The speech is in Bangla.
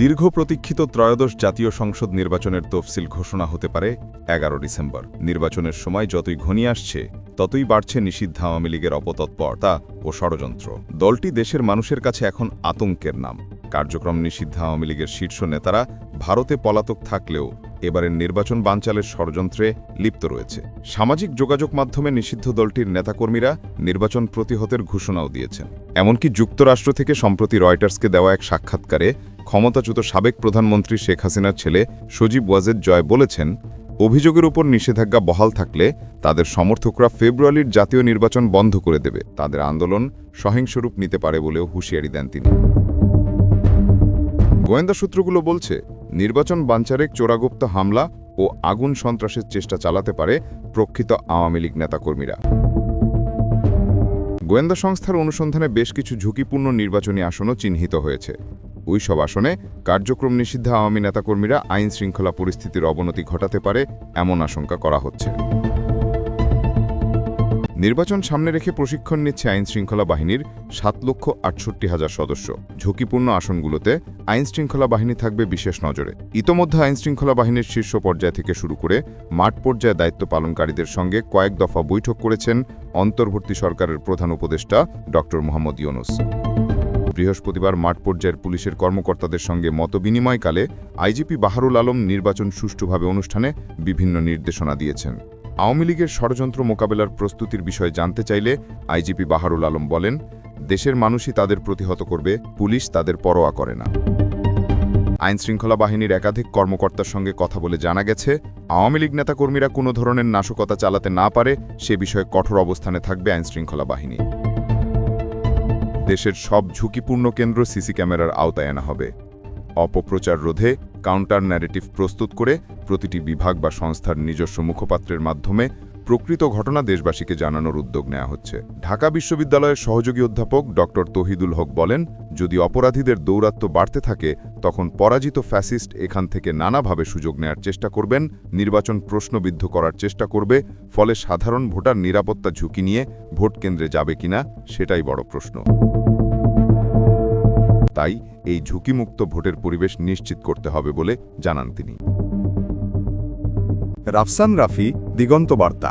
দীর্ঘ প্রতীক্ষিত ত্রয়োদশ জাতীয় সংসদ নির্বাচনের তফসিল ঘোষণা হতে পারে এগারো ডিসেম্বর। নির্বাচনের সময় যতই ঘনিয়ে আসছে, ততই বাড়ছে নিষিদ্ধ আওয়ামী লীগের অপতৎপরতা ও ষড়যন্ত্র। দলটি দেশের মানুষের কাছে এখন আতঙ্কের নাম। কার্যক্রম নিষিদ্ধ আওয়ামী লীগের শীর্ষ নেতারা ভারতে পলাতক থাকলেও এবারের নির্বাচন বানচালের ষড়যন্ত্রে লিপ্ত রয়েছে। সামাজিক যোগাযোগ মাধ্যমে নিষিদ্ধ দলটির নেতাকর্মীরা নির্বাচন প্রতিহতের ঘোষণাও দিয়েছেন। এমনকি যুক্তরাষ্ট্র থেকে সম্প্রতি রয়টার্সকে দেওয়া এক সাক্ষাৎকারে ক্ষমতাচ্যুত সাবেক প্রধানমন্ত্রী শেখ হাসিনার ছেলে সজীব ওয়াজেদ জয় বলেছেন, অভিযোগের উপর নিষেধাজ্ঞা বহাল থাকলে তাদের সমর্থকরা ফেব্রুয়ারির জাতীয় নির্বাচন বন্ধ করে দেবে। তাদের আন্দোলন সহিংসরূপ নিতে পারে বলেও হুঁশিয়ারি দেন তিনি। গোয়েন্দা সূত্রগুলো বলছে, নির্বাচন বাঞ্চারেক চোরাগুপ্ত হামলা ও আগুন সন্ত্রাসের চেষ্টা চালাতে পারে প্রকৃত আওয়ামী লীগ নেতাকর্মীরা। গোয়েন্দা সংস্থার অনুসন্ধানে বেশ কিছু ঝুঁকিপূর্ণ নির্বাচনী আসনও চিহ্নিত হয়েছে। ওই সব আসনে কার্যক্রম নিষিদ্ধ আওয়ামী নেতাকর্মীরা আইন শৃঙ্খলা পরিস্থিতির অবনতি ঘটাতে পারে এমন আশঙ্কা করা হচ্ছে। নির্বাচন সামনে রেখে প্রশিক্ষণ নিচ্ছে আইন শৃঙ্খলা বাহিনীর সাত লক্ষ আটষট্টি হাজার সদস্য। ঝুঁকিপূর্ণ আসনগুলোতে আইন শৃঙ্খলা বাহিনী থাকবে বিশেষ নজরে। ইতোমধ্যে আইন শৃঙ্খলা বাহিনীর শীর্ষ পর্যায় থেকে শুরু করে মাঠ পর্যায়ে দায়িত্ব পালনকারীদের সঙ্গে কয়েক দফা বৈঠক করেছেন অন্তর্বর্তী সরকারের প্রধান উপদেষ্টা ড মোহাম্মদ ইউনুস। বৃহস্পতিবার মাঠ পর্যায়ের পুলিশের কর্মকর্তাদের সঙ্গে মতবিনিময়কালে আইজিপি বাহারুল আলম নির্বাচন সুষ্ঠুভাবে অনুষ্ঠানে বিভিন্ন নির্দেশনা দিয়েছেন। আওয়ামী লীগের ষড়যন্ত্র মোকাবেলার প্রস্তুতির বিষয়ে জানতে চাইলে আইজিপি বাহারুল আলম বলেন, দেশের মানুষই তাদের প্রতিহত করবে, পুলিশ তাদের পরোয়া করে না। আইনশৃঙ্খলা বাহিনীর একাধিক কর্মকর্তার সঙ্গে কথা বলে জানা গেছে, আওয়ামী লীগ নেতাকর্মীরা কোনো ধরনের নাশকতা চালাতে না পারে, সে বিষয়ে কঠোর অবস্থানে থাকবে আইনশৃঙ্খলা বাহিনী। দেশের সব ঝুঁকিপূর্ণ কেন্দ্র সিসি ক্যামেরার আওতায় আনা হবে। অপপ্রচার রোধে কাউন্টার ন্যারেটিভ প্রস্তুত করে প্রতিটি বিভাগ বা সংস্থার নিজস্ব মুখপাত্রের মাধ্যমে প্রকৃত ঘটনা দেশবাসীকে জানানোর উদ্যোগ নেওয়া হচ্ছে। ঢাকা বিশ্ববিদ্যালয়ের সহযোগী অধ্যাপক ড তহিদুল হক বলেন, যদি অপরাধীদের দৌরাত্ম্য বাড়তে থাকে তখন পরাজিত ফ্যাসিস্ট এখান থেকে নানাভাবে সুযোগ নেয়ার চেষ্টা করবেন, নির্বাচন প্রশ্নবিদ্ধ করার চেষ্টা করবে, ফলে সাধারণ ভোটার নিরাপত্তা ঝুঁকি নিয়ে ভোট কেন্দ্রে যাবে কিনা সেটাই বড় প্রশ্ন। তাই এই ঝুঁকিমুক্ত ভোটের পরিবেশ নিশ্চিত করতে হবে বলে জানান তিনি। রাফসান রাফি, দিগন্ত বার্তা।